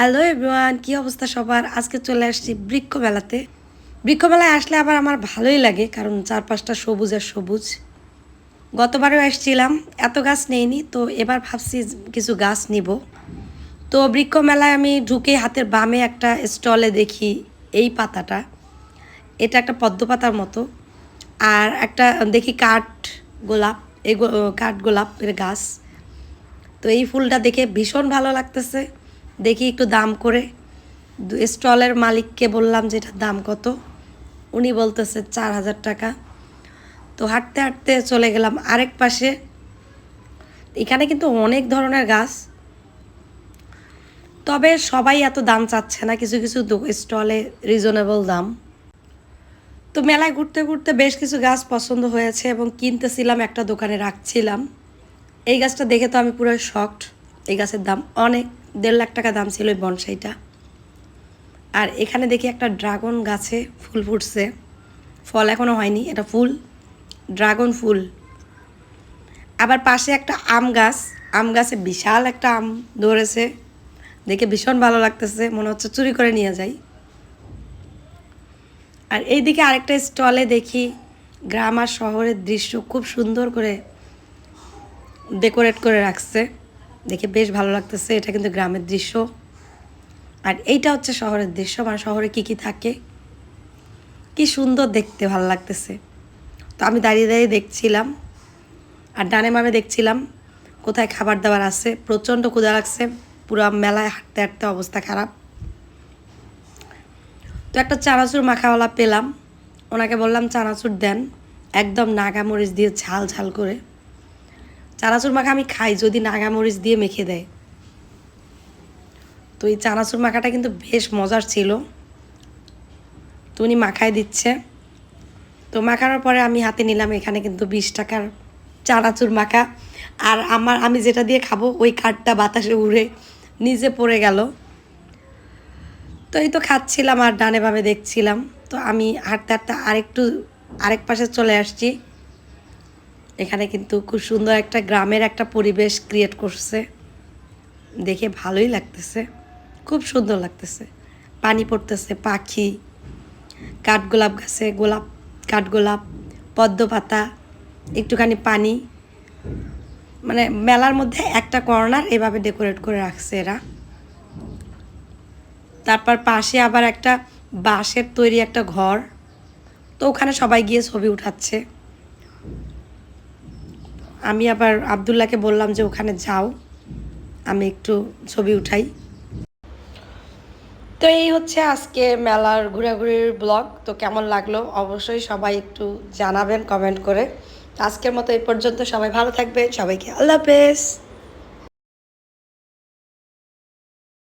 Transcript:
Hello everyone কি অবস্থা সবার? আজকে চলে আসছি বৃক্ষ মেলাতে বৃক্ষ মেলায় আসলে আবার আমার ভালোই লাগে, কারণ চারপাশটা সবুজ আর সবুজ। গতবারেও আসছিলাম, এত গাছ নেইনি, তো এবার ভাবছি কিছু গাছ নিব। তো বৃক্ষ মেলায় আমি ঢুকে হাতের বামে একটা স্টলে দেখি এই পাতাটা। এটা একটা পদ্ম পাতার মতো। আর একটা দেখি কাঠ গোলাপ এই কাঠ গোলাপের গাছ। তো এই ফুলটা দেখে ভীষণ ভালো লাগতেছে। দেখি একটু দাম করে। স্টলের মালিককে বললাম যে এটার দাম কত? উনি বলতেছে চার হাজার টাকা। তো হাঁটতে হাঁটতে চলে গেলাম আরেক পাশে। এখানে কিন্তু অনেক ধরনের গাছ। তবে সবাই এত দাম চাচ্ছে না, কিছু কিছু স্টলে রিজনেবল দাম। তো মেলায় ঘুরতে ঘুরতে বেশ কিছু গাছ পছন্দ হয়েছে এবং কিনতেছিলাম, একটা দোকানে রাখছিলাম। এই গাছটা দেখে তো আমি পুরো শকড এই গাছের দাম অনেক। দেড় লাখ টাকা দাম ছিল ওই বনসাইটা। আর এখানে দেখি একটা ড্রাগন গাছে ফুল ফুটছে। ফল এখনও হয়নি, এটা ফুল, ড্রাগন ফুল। আবার পাশে একটা আম গাছ, আম গাছে বিশাল একটা আম ধরেছে। দেখে ভীষণ ভালো লাগতেছে, মনে হচ্ছে চুরি করে নিয়ে যাই। আর এইদিকে আরেকটা স্টলে দেখি গ্রাম আর শহরের দৃশ্য খুব সুন্দর করে ডেকোরেট করে রাখছে। দেখে বেশ ভালো লাগতেছে। এটা কিন্তু গ্রামের দৃশ্য। আর এইটা হচ্ছে শহরের দৃশ্য। মানে শহরে কি কি থাকে? কি সুন্দর দেখতে, ভালো লাগতেছে। তো আমি দাঁড়িয়ে দাঁড়িয়ে দেখছিলাম। আর ডানে মামে দেখছিলাম কোথায় খাবার দাবার আছে। প্রচণ্ড ক্ষুধা লাগছে। পুরো মেলায় হাঁটতে হাঁটতে অবস্থা খারাপ। তো একটা চানাচুর মাখাওয়ালা পেলাম। ওনাকে বললাম, চানাচুর দেন। একদম নাগামরিচ দিয়ে ঝাল ঝাল করে। চানাচুর মাখা আমি খাই যদি নাগামরিচ দিয়ে মেখে দেয়। তো এই চানাচুর মাখাটা কিন্তু বেশ মজার ছিল। তো উনি মাখায় দিচ্ছে। তো মাখানোর পরে আমি হাতে নিলাম এখানে কিন্তু বিশ টাকার চানাচুর মাখা আর আমার, আমি যেটা দিয়ে খাব ওই কাঠটা বাতাসে উড়ে নিজে পড়ে গেল। তো এই তো খাচ্ছিলাম আর ডানে বামে দেখছিলাম। তো আমি হাঁটতে হাঁটতে আরেকটু, আরেক পাশে চলে আসছি। এখানে কিন্তু খুব সুন্দর একটা গ্রামের একটা পরিবেশ ক্রিয়েট করছে। দেখে ভালোই লাগতেছে। খুব সুন্দর লাগতেছে। পানি পড়তেছে, পাখি, কাঠগোলাপ গাছে গোলাপ, কাঠগোলাপ, পদ্ম পাতা, একটুখানি পানি। মানে মেলার মধ্যে একটা কর্নার এভাবে ডেকোরেট করে রাখছে এরা। তারপর পাশে আবার একটা বাঁশের তৈরি একটা ঘর। তো ওখানে সবাই গিয়ে ছবি উঠাচ্ছে। আমি আবার আবদুল্লাহকে বললাম যে ওখানে যাও। আমি একটু ছবি উঠাই। তো এই হচ্ছে আজকে মেলার ঘোরাঘুরির ব্লগ। তো কেমন লাগল অবশ্যই সবাই একটু জানাবেন, কমেন্ট করে। আজকের মতো এই পর্যন্ত সবাই ভালো থাকবেন। সবাইকে আল্লাহ হাফেজ।